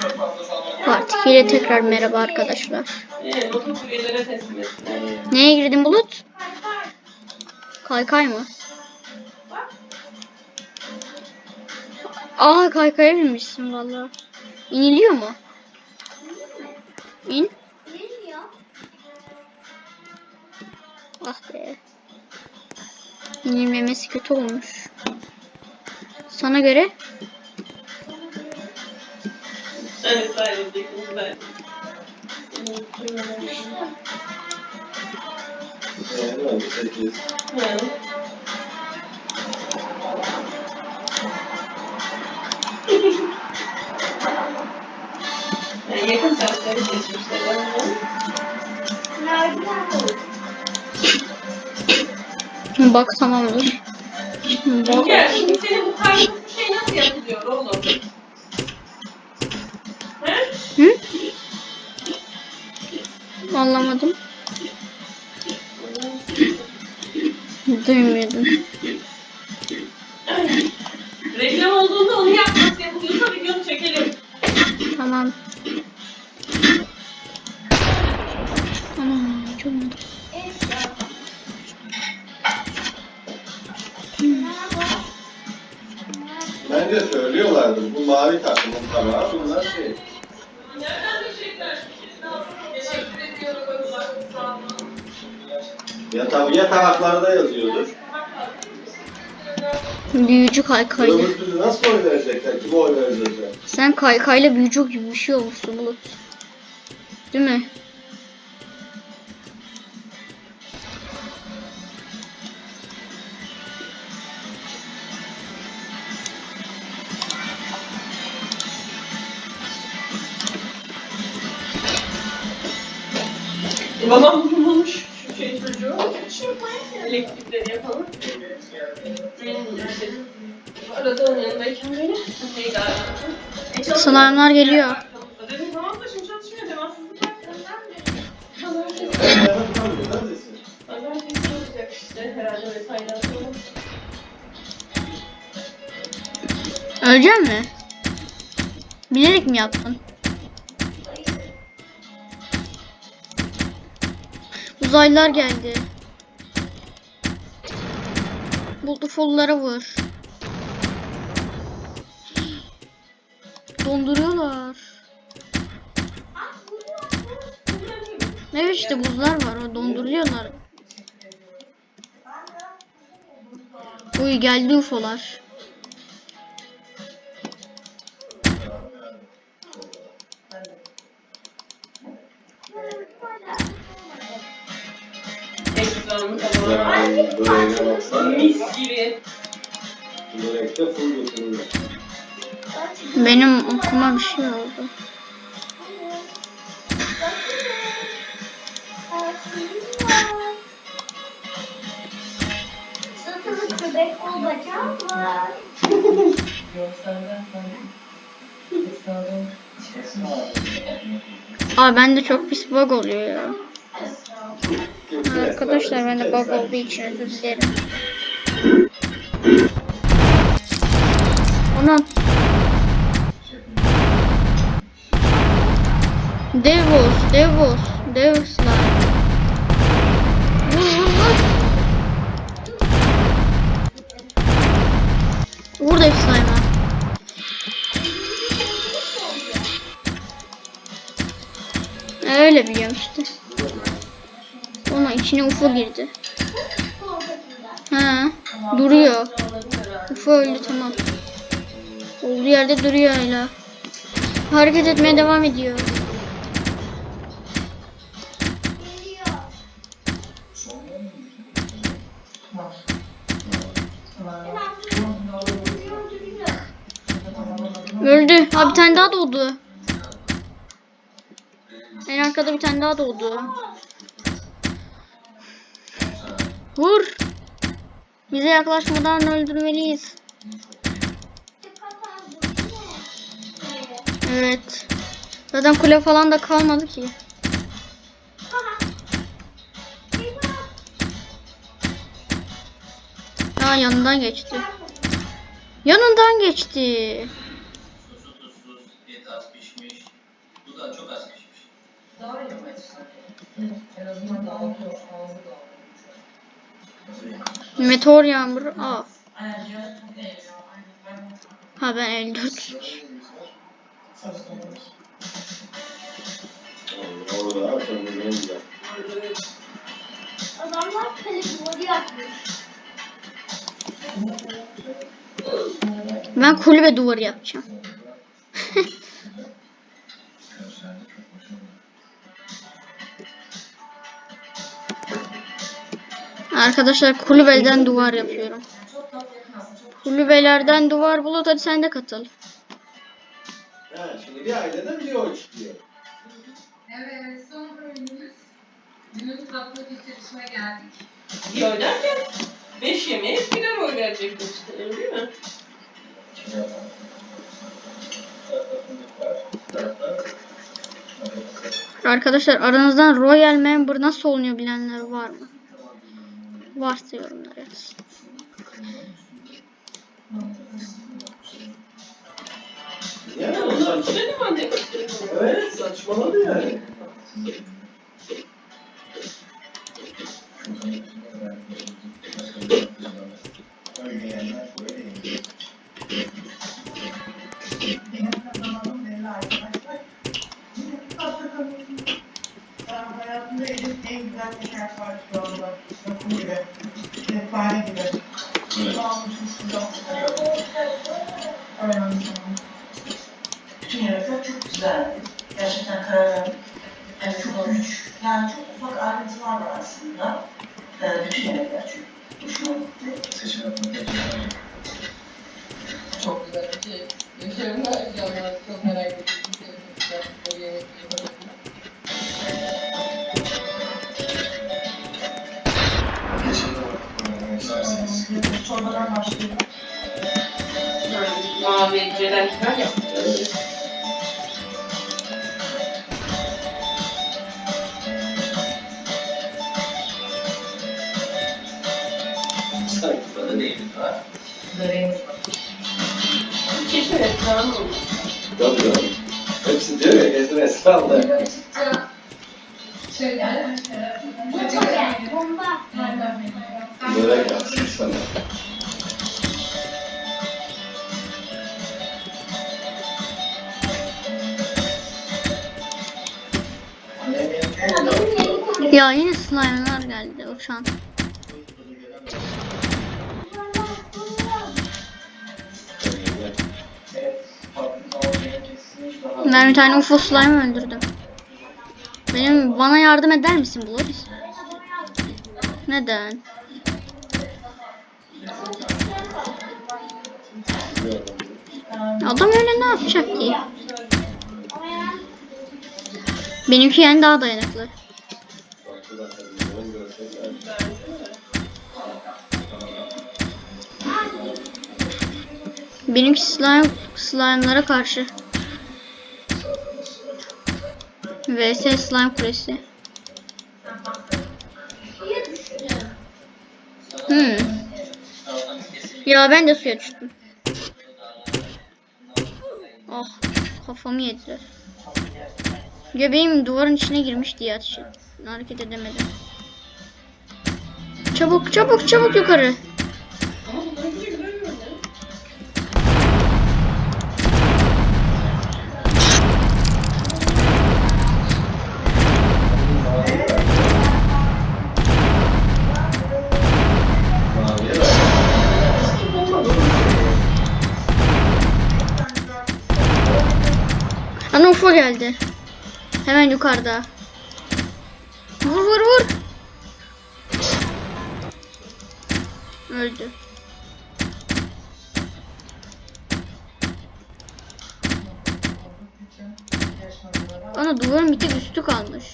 2 ile tekrar merhaba arkadaşlar. Neye girdin Bulut? Kaykay mı? Aa kaykaya binmişsin valla. İniliyor mu? İn. Ah be. İnilmemesi kötü olmuş. Sana göre Evet, ayrıldık. Ben. Evet, 8. Evet. Yani yakın saatleri seçmişler. ama. bak tamamdır. Bak. Ya şimdi senin bu karpuz bir şey nasıl yapılıyor oğlum? Anlamadım. Duymuyordum. Ya tabii ya tabaklarda yazıyordur. Büyücü kaykaylı. Öbür türlü nasıl oy verecekler? Kime oy verecekler? Sen kaykayla büyücü gibi bir şey olmuşsun Bulut. Değil mi? Babam şey çocuğu. Slime'lar geliyor. Dedim. Ölecek mi? Bilerek mi yaptın? Uzaylılar geldi. Buldufollara vur. Donduruyorlar. Evet işte buzlar var o donduruyorlar. Uy geldi ufolar. Ekranı falan. Yani böreğine baksana. Börekte full. Benim okuma bir şey oldu. Aa bende çok pis bug oluyor ya. Arkadaşlar bende bug olduğu için özür dilerim. Ona Devos, Devos, Devoslar. Vur. Vur dev slime'a. Öyle biliyorum işte. Ona içine UFO girdi. Ha, duruyor. UFO öldü tamam. Olduğu yerde duruyor hala. Hareket etmeye devam ediyor. Öldü. Ha bir tane daha doğdu. En arkada bir tane daha doğdu. Vur. Bize yaklaşmadan öldürmeliyiz. Evet. Zaten kule falan da kalmadı ki. Aa yanından geçti. Yanından geçti. Daha iyi ama En azından dağılıyor. Ağzı dağılıyor. Meteor yağmuru. Aynen. Ha ben 54. Orada sonra ne güzel. Adamlar kale duvarı yapmış. Ben kulübe duvarı yapacağım. Arkadaşlar kulübeden duvar yapıyorum. Kulübelerden duvar bulut hadi sen de katıl. Ha, şimdi bir aileden bir oy çıkıyor. Evet, son bölümümüz. Günün tatlı bitirişine geldik. Ya derken 5 yemeğe birer oy verecekler işte öyle değil mi? Arkadaşlar aranızdan Royal Member nasıl olunuyor bilenler var mı? Varsa yorumlara yazın. Yani Onlar Evet saçmaladı yani. Şeker var şu anda. Bakın gibi. Efsane gibi. Çorbadan başlayalım. Mavi celen falan. Evet. Sanki bana neyimiz var? Böreğimiz var. Olur. Tabii canım. Hepsi diyor ya gezin esnafla. Şey Bomba. Börek yapsın sana. Yeri koyuyor. Ya yine slime'lar geldi uçan. Ben bir tane UFO slime öldürdüm. Benim bana yardım eder misin Boris? Neden? Adam öyle ne yapacak ki? Benimki yani daha dayanıklı. Benimki slime slime'lara karşı. VS slime kulesi. Hmm. Ya ben de suya düştüm. Ah kafamı yediler. Göbeğim duvarın içine girmiş diye ettim. Hareket edemedim. Çabuk çabuk çabuk yukarı. Hemen yukarıda. Vur vur vur. Öldü. Ana duvarın bir tek üstü kalmış.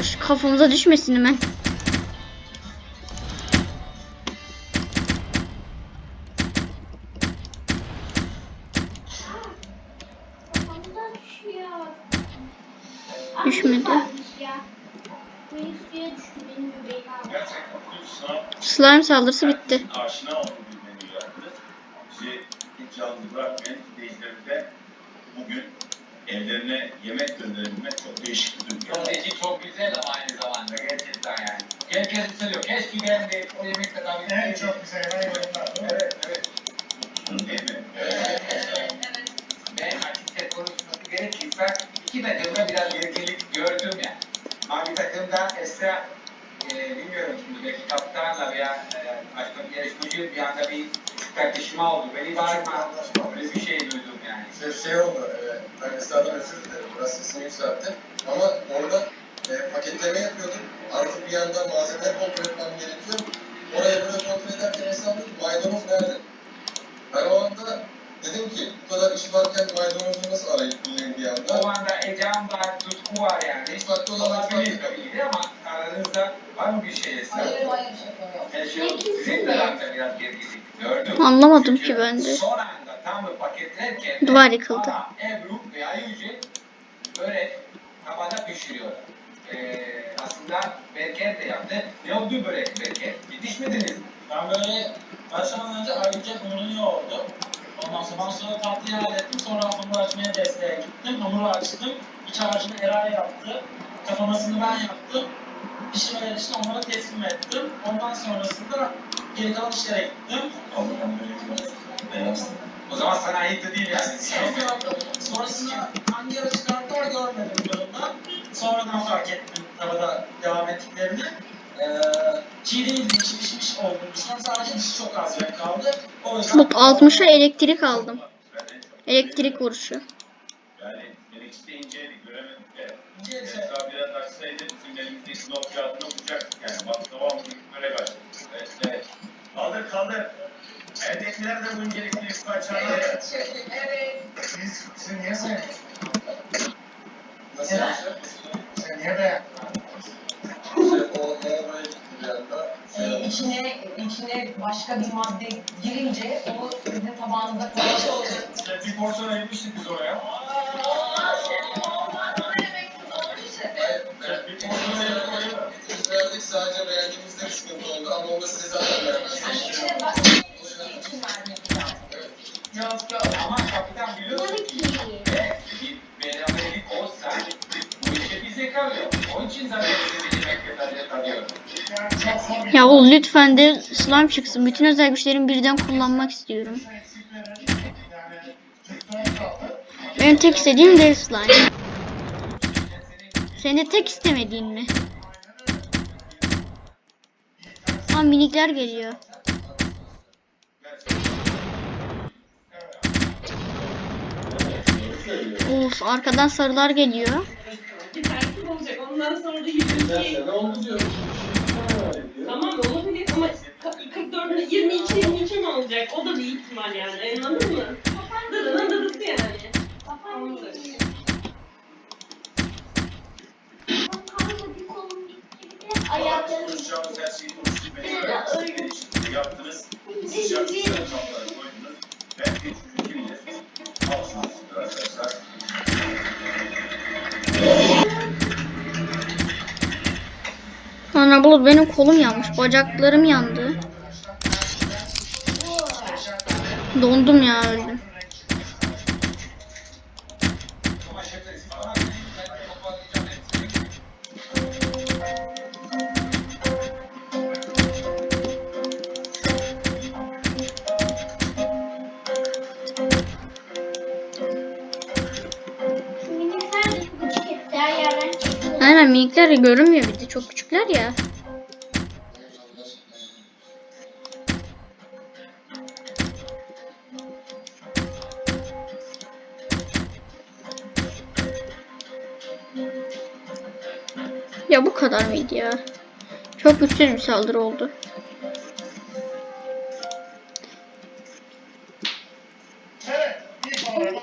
Aş kafamıza düşmesin hemen. slime saldırısı bitti. Bugün evlerine yemek gönderilmek çok değişik bir durum. Çok değişik, çok güzel ama aynı zamanda gerçekten yani. Herkes istiyor. Keşke ben de o yemek kadar En çok güzel. Tartışma oldu. Beni bağırma. Öyle bir şey duydum yani. Şey, şey oldu, e, ben Esra'dan özür dilerim, biraz sesini yükselttim. Ama orada e, paketleme yapıyordum. Artık bir yandan malzemeleri kontrol etmem gerekiyor. Oraya böyle kontrol ederken dedi ki, maydanoz nerede? Ben o anda dedim ki, bu kadar iş varken maydanozu nasıl arayıp bulayım bir O anda? anda heyecan var, tutku var yani. Mutfakta olan Olabilir tabii ama aranızda var mı bir şey Esra? Hayır hayır şaka yok. Yani şu sizin tarafta biraz gerginlik gördüm. Anlamadım Çünkü ki ben de. Son anda tam bir paketlerken Duvar yıkıldı. Ama Ebru veya Yüce börek tabada pişiriyorlar. Ee, aslında Berker de yaptı. Ne oldu börek Berker? Yetişmediniz mi? Ben böyle başlamadan önce ayrıca hamurunu yoğurdum. Ondan sonra ben sonra tatlıyı hallettim. Sonra hamur açmaya desteğe gittim. Hamuru açtım. İç harcını Eray yaptı. Kapamasını ben yaptım. Pişirmeler için onlara teslim ettim. Ondan sonrasında geri kalan işlere gittim. Allah'ım böyle beyaz. O zaman sana ait de değil yani. Sonra, sonrasında hangi ara çıkarttılar görmedim yanımda. Sonradan fark ettim tavada devam ettiklerini. Ee, çiğ değildi, içi pişmiş oldu. Düşünsem sadece dışı çok az renk kaldı. O yüzden... Bak 60'a elektrik aldım. Elektrik vuruşu. Yani Melekçi'de inceydik, göremedik de. Şey. Esra biraz açsaydı bizim elimizdeki not kağıdına vuracaktık yani. Bak tamam böyle kaçtı. Evet, evet. Kaldır kaldır. Evdekiler de bu incelikli kaçarlar. Evet, şey, evet. Siz, siz niye sayıyorsunuz? Nasıl yapacak? Sen niye beğendin? Şey, Şey, içine, içine başka bir madde girince o sizin olacak. İşte bir porsiyon ayırmıştık biz oraya. Verdik sadece beğendiğimizde bir sıkıntı oldu ama onu size zaten Yani vermezsiniz. Ya oğlum lütfen de slime çıksın. Bütün özel güçlerimi birden kullanmak istiyorum. Benim tek istediğim dev slime. Senin de tek istemediğin mi? Aa minikler geliyor. Of arkadan sarılar geliyor. Ondan sonra da Geçen 22. sene oldu diyorum. Şimdi var ediyor. Tamam olabilir ama 44 22 23 mi olacak? O da bir ihtimal yani. Anladın mı? Dıdının dıdısı yani. Ayaklarım Ana bulut benim kolum yanmış. Bacaklarım yandı. Dondum ya öldüm. De görünmüyor bir de çok küçükler ya. Ya bu kadar mıydı ya? Çok güçsüz bir saldırı oldu. Evet,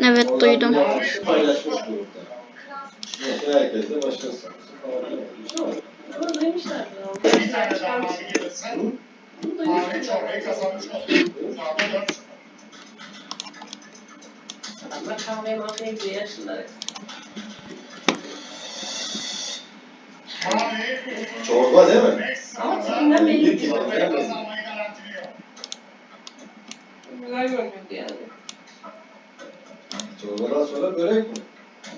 Evet duydum. paylaşmış. Mesela herkes de başkası 3 orayı kazanmış olduk. Farkı 4 Ama kahveye mahveye gidiyor yaşlıları. Çorba değil mi? Ama tipinden belli değil. Çorbayı Çorbadan sonra börek mi?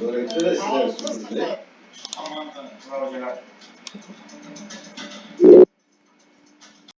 Börekte de sizler. Aman tanrım. Bravo Celal.